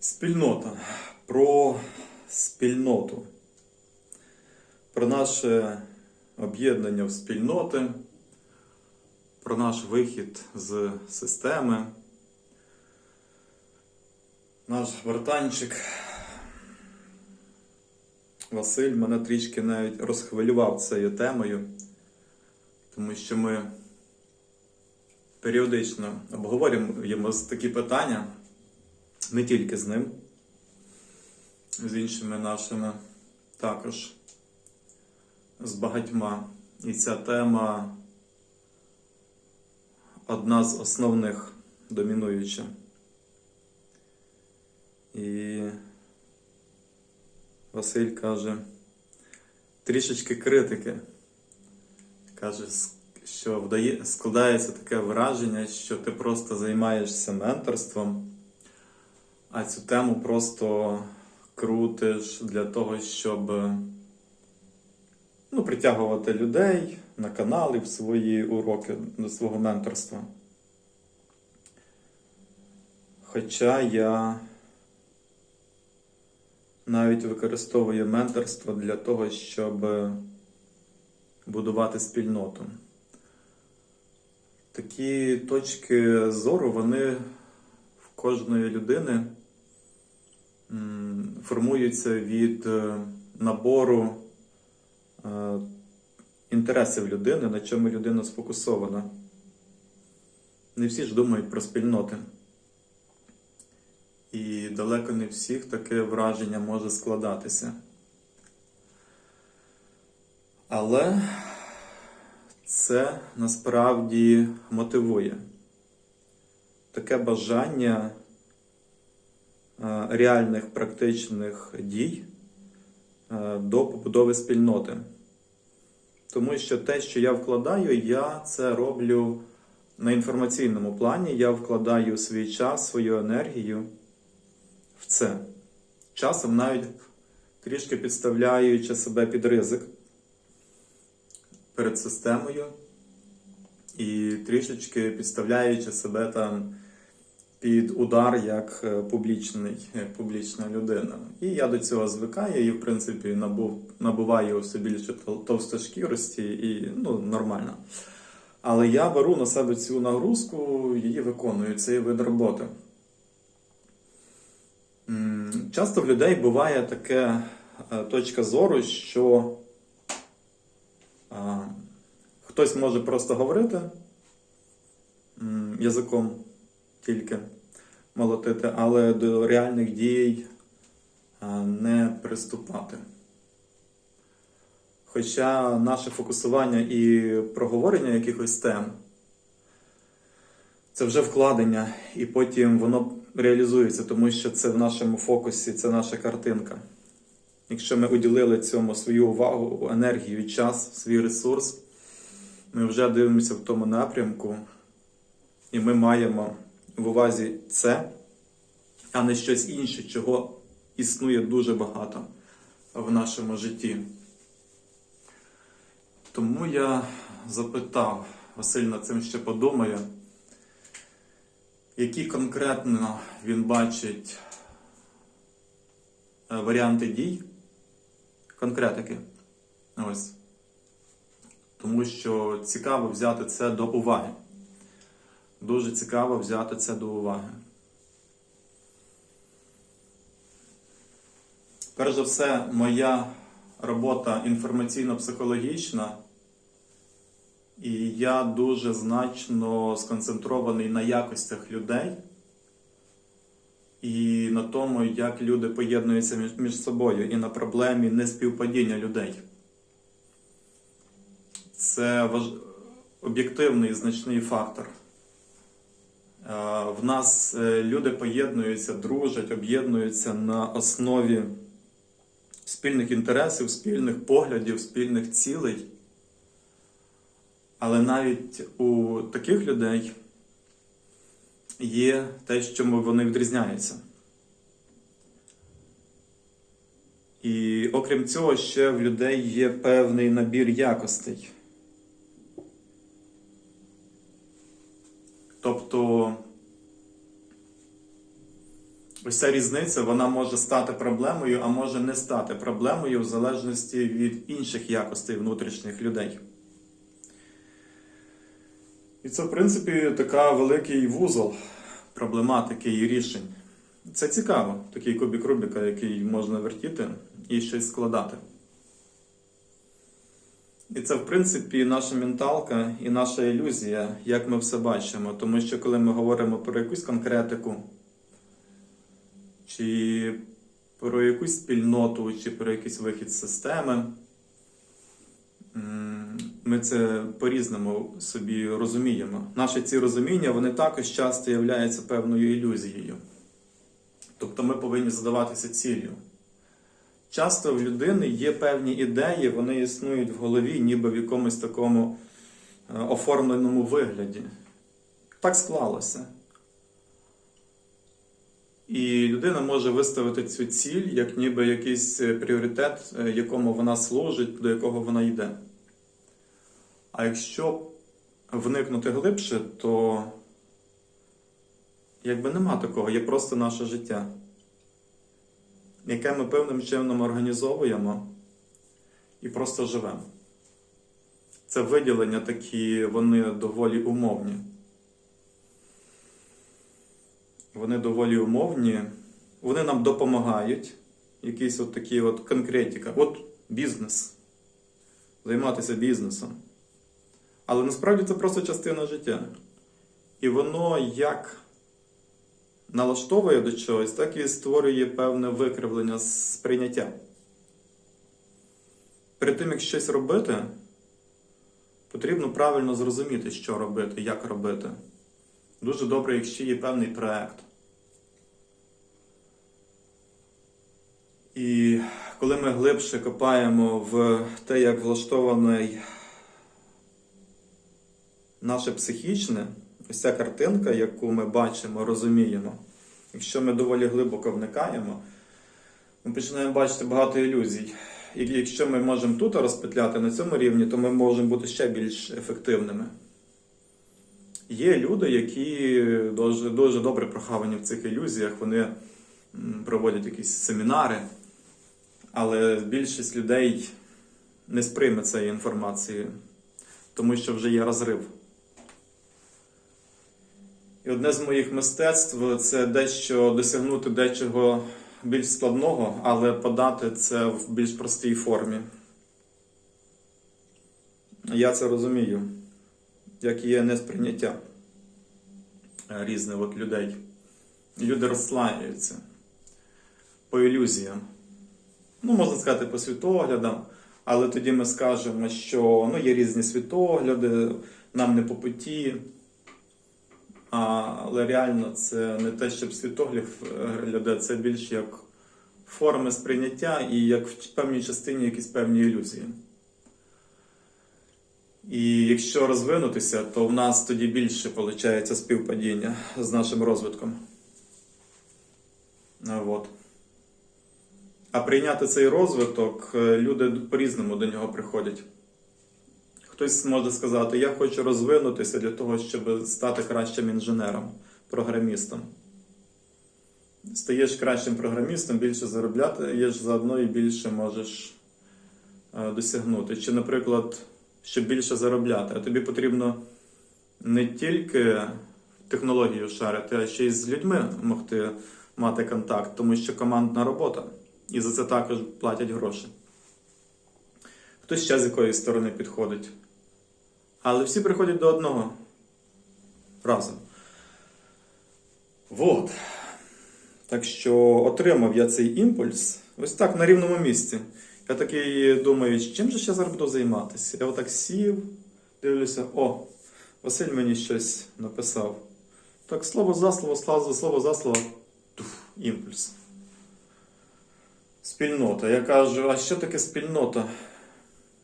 Спільнота. Про спільноту. Про наше об'єднання в спільноти, про наш вихід з системи. Наш вартанчик Василь мене трішки навіть розхвилював цією темою, тому що ми періодично обговорюємо такі питання не тільки з ним, з іншими нашими також, з багатьма. І ця тема одна з основних домінуюча. І Василь каже, трішечки критики. Каже, що складається таке враження, що ти просто займаєшся менторством, а цю тему просто крутиш для того, щоб ну, притягувати людей на канали в свої уроки до свого менторства. Хоча я навіть використовую менторство для того, щоб будувати спільноту. Такі точки зору, вони в кожної людини формуються від е, набору е, інтересів людини, на чому людина сфокусована. Не всі ж думають про спільноти. І далеко не всіх таке враження може складатися. Але це насправді мотивує таке бажання реальних практичних дій е, до побудови спільноти. Тому що те, що я вкладаю, я це роблю на інформаційному плані. Я вкладаю свій час, свою енергію в це. Часом навіть трішки підставляючи себе під ризик перед системою і трішечки підставляючи себе там під удар як е, публічний, публічна людина. І я до цього звикаю і, в принципі, набув, набуваю все більше товстошкірості і ну, нормально. Але я беру на себе цю нагрузку, її виконую, це є вид роботи. Часто в людей буває таке е, точка зору, що а, хтось може просто говорити язиком тільки молотити, але до реальних дій не приступати. Хоча наше фокусування і проговорення якихось тем це вже вкладення, і потім воно реалізується, тому що це в нашому фокусі, це наша картинка. Якщо ми уділили цьому свою увагу, енергію, час, свій ресурс, ми вже дивимося в тому напрямку, і ми маємо в увазі це, а не щось інше, чого існує дуже багато в нашому житті. Тому я запитав, Василь над цим ще подумає, які конкретно він бачить е, варіанти дій, конкретики. Ось. Тому що цікаво взяти це до уваги. Дуже цікаво взяти це до уваги. Перш за все, моя робота інформаційно-психологічна, і я дуже значно сконцентрований на якостях людей і на тому, як люди поєднуються між, собою, і на проблемі неспівпадіння людей. Це важ... об'єктивний значний фактор. В нас е, люди поєднуються, дружать, об'єднуються на основі спільних інтересів, спільних поглядів, спільних цілей. Але навіть у таких людей є те, що вони відрізняються. І окрім цього, ще в людей є певний набір якостей. Тобто Ось ця різниця вона може стати проблемою, а може не стати проблемою в залежності від інших якостей внутрішніх людей. І це, в принципі, така великий вузол проблематики і рішень. Це цікаво, такий кубік Рубіка, який можна вертіти і щось складати. І це, в принципі, наша менталка і наша ілюзія, як ми все бачимо. Тому що коли ми говоримо про якусь конкретику, чи про якусь спільноту, чи про якийсь вихід з системи, ми це по-різному собі розуміємо. Наші ці розуміння вони також часто являються певною ілюзією. Тобто ми повинні задаватися ціллю. Часто в людини є певні ідеї, вони існують в голові, ніби в якомусь такому е, оформленому вигляді. Так склалося. І людина може виставити цю ціль як ніби якийсь е, пріоритет, е, якому вона служить, до якого вона йде. А якщо вникнути глибше, то якби нема такого, є просто наше життя, яке ми певним чином організовуємо і просто живемо. Це виділення такі, вони доволі умовні. Вони доволі умовні, вони нам допомагають. Якісь от такі от конкретика. От бізнес. Займатися бізнесом. Але насправді це просто частина життя. І воно як налаштовує до чогось, так і створює певне викривлення сприйняття. Перед тим, як щось робити, потрібно правильно зрозуміти, що робити, як робити. Дуже добре, якщо є певний проект. І коли ми глибше копаємо в те, як влаштований наше психічне, ось ця картинка, яку ми бачимо, розуміємо, якщо ми доволі глибоко вникаємо, ми починаємо бачити багато ілюзій. І якщо ми можемо тут розпетляти на цьому рівні, то ми можемо бути ще більш ефективними. Є люди, які дуже, дуже добре прохавані в цих ілюзіях, вони проводять якісь семінари, але більшість людей не сприйме цієї інформації, тому що вже є розрив. І одне з моїх мистецтв це дещо досягнути дечого більш складного, але подати це в більш простій формі. Я це розумію, як є несприйняття різних от людей. Люди розслаюються по ілюзіям. Ну, можна сказати, по світоглядам, але тоді ми скажемо, що ну, є різні світогляди, нам не по путі. Але реально це не те, щоб світогляд гляде, це більш як форми сприйняття і як в певній частині якісь певні ілюзії. І якщо розвинутися, то в нас тоді більше виходить співпадіння з нашим розвитком. От. А прийняти цей розвиток е, люди по-різному до нього приходять. Хтось може сказати, я хочу розвинутися для того, щоб стати кращим інженером, програмістом. Стаєш кращим програмістом, більше заробляти, заодно і більше можеш е, досягнути. Чи, наприклад, щоб більше заробляти, а тобі потрібно не тільки технологію шарити, а ще й з людьми могти мати контакт, тому що командна робота. І за це також платять гроші. Хтось ще з якої сторони підходить. Але всі приходять до одного разом. Вот. Так що отримав я цей імпульс ось так на рівному місці. Я такий думаю, чим же ще зараз буду займатися? Я отак сів, дивлюся, о, Василь мені щось написав. Так, слово за слово, слово за слово. Туф, імпульс. Спільнота. Я кажу, а що таке спільнота?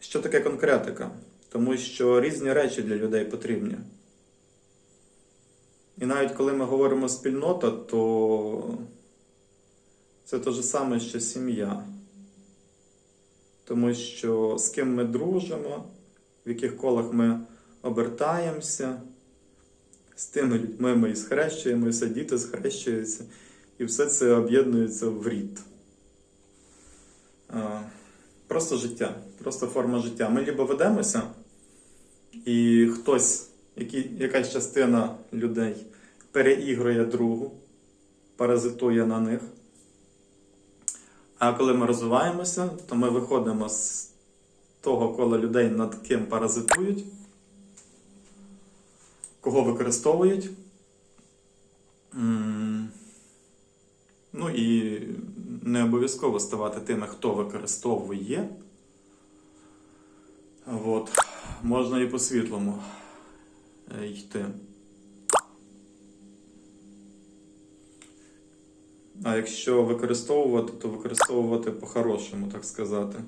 Що таке конкретика? Тому що різні речі для людей потрібні. І навіть коли ми говоримо спільнота, то це те ж саме, що сім'я. Тому що з ким ми дружимо, в яких колах ми обертаємося, з тими людьми ми і схрещуємося, діти схрещуються. і все це об'єднується в рід. Е, Просто життя, просто форма життя. Ми лібо ведемося, і хтось, які, якась частина людей переігрує другу, паразитує на них. А коли ми розвиваємося, то ми виходимо з того кола людей, над ким паразитують, кого використовують. Ну і не обов'язково ставати тими, хто використовує. От. Можна і по світлому е, йти. А якщо використовувати, то використовувати по-хорошому, так сказати.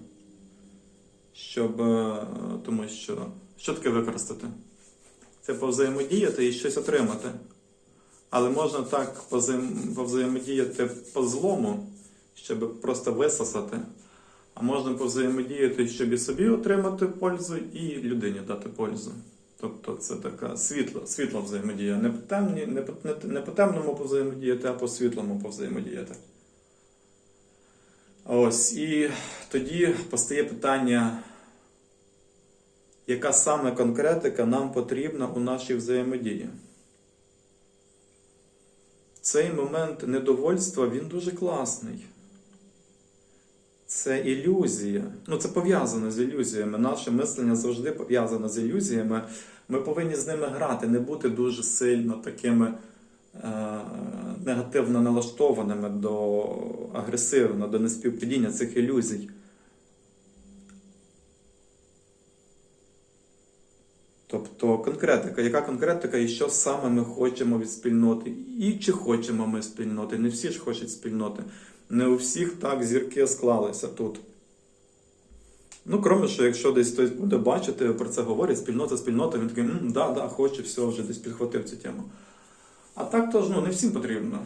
Щоб. е, Тому що. Що таке використати? Це повзаємодіяти і щось отримати. Але можна так повзаємодіяти по злому, щоб просто висосати. А можна повзаємодіяти, щоб і собі отримати пользу, і людині дати пользу. Тобто це така світла, світла взаємодія. Не по, темні, не, по, не, не по темному повзаємодіяти, а по світлому повзаємодіяти. Ось, і тоді постає питання, яка саме конкретика нам потрібна у нашій взаємодії. Цей момент недовольства він дуже класний. Це ілюзія. Ну, це пов'язано з ілюзіями. Наше мислення завжди пов'язане з ілюзіями. Ми повинні з ними грати, не бути дуже сильно такими е- негативно налаштованими до агресивно, до неспівпадіння цих ілюзій. Тобто конкретика, яка конкретика і що саме ми хочемо від спільноти, і чи хочемо ми спільноти. Не всі ж хочуть спільноти. Не у всіх так зірки склалися тут. Ну, кроме що, якщо десь хтось буде бачити, про це говорить, спільнота, спільнота, він такий, «М, да, да, хочу, все, вже десь підхватив цю тему. А так теж ну, не всім потрібно.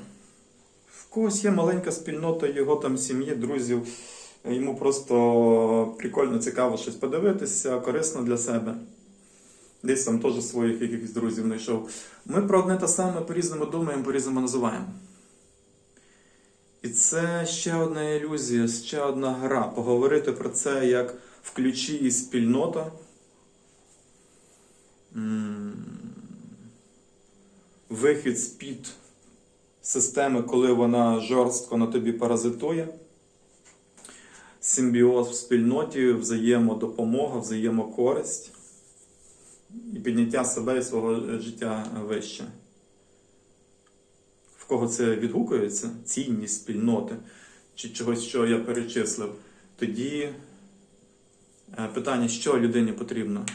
В когось є маленька спільнота його там сім'ї, друзів. Йому просто прикольно цікаво щось подивитися, корисно для себе. Десь там теж своїх якихось друзів знайшов. Ми про одне те саме по-різному думаємо, по-різному називаємо. І це ще одна ілюзія, ще одна гра. Поговорити про це як в ключі і спільнота. Вихід з-під системи, коли вона жорстко на тобі паразитує. Симбіоз в спільноті, взаємодопомога, взаємокористь і підняття себе і свого життя вище. В кого це відгукується, цінність спільноти чи чогось, що я перечислив, тоді е, питання, що людині потрібно?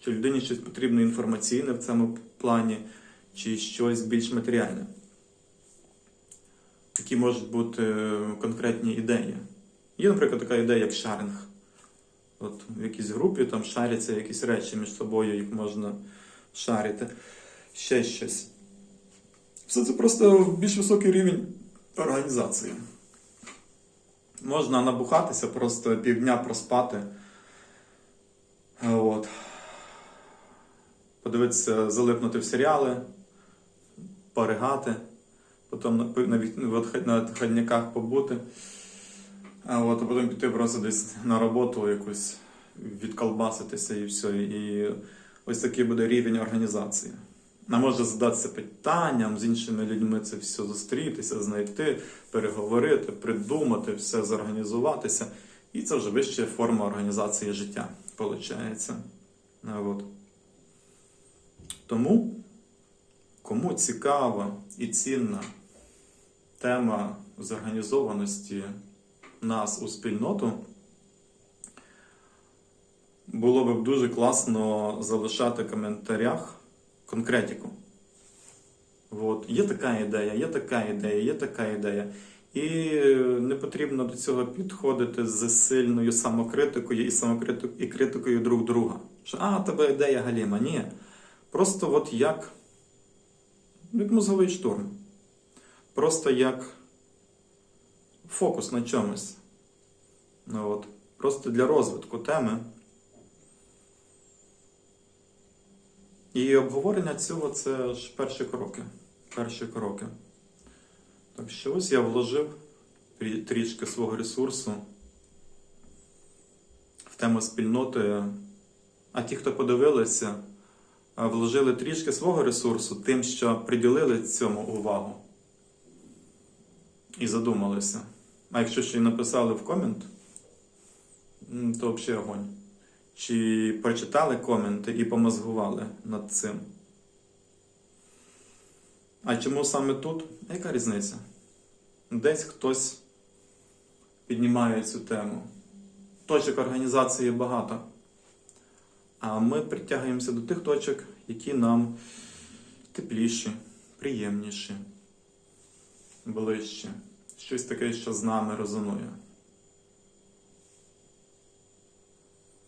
Чи людині щось потрібно інформаційне в цьому плані, чи щось більш матеріальне? Які можуть бути е, конкретні ідеї. Є, наприклад, така ідея, як шаринг. От в якійсь групі там шаряться якісь речі між собою, їх можна шарити. Ще щось. Все це просто більш високий рівень організації. Можна набухатися, просто півдня проспати. От. Подивитися, залипнути в серіали, поригати, потім на, на, відходняках побути. От, а потім піти просто десь на роботу якусь відколбаситися і все. І ось такий буде рівень організації. А може задатися питанням з іншими людьми це все зустрітися, знайти, переговорити, придумати, все зорганізуватися. І це вже вища форма організації життя, виходить. От. Тому, кому цікава і цінна тема зорганізованості нас у спільноту, було б дуже класно залишати в коментарях конкретику. От. Є така ідея, є така ідея, є така ідея. І не потрібно до цього підходити з сильною самокритикою і самокритикою і критикою друг друга. Що, а, тебе ідея Галіма. Ні. Просто от як, як мозговий штурм. Просто як фокус на чомусь. От. Просто для розвитку теми. І обговорення цього це ж перші кроки. Перші кроки. Так що ось я вложив трішки свого ресурсу в тему спільноти. А ті, хто подивилися, вложили трішки свого ресурсу тим, що приділили цьому увагу і задумалися. А якщо ще й написали в комент, то взагалі огонь. Чи прочитали коменти і помозгували над цим? А чому саме тут? Яка різниця? Десь хтось піднімає цю тему. Точок організації багато. А ми притягуємося до тих точок, які нам тепліші, приємніші, ближчі. Щось таке, що з нами резонує.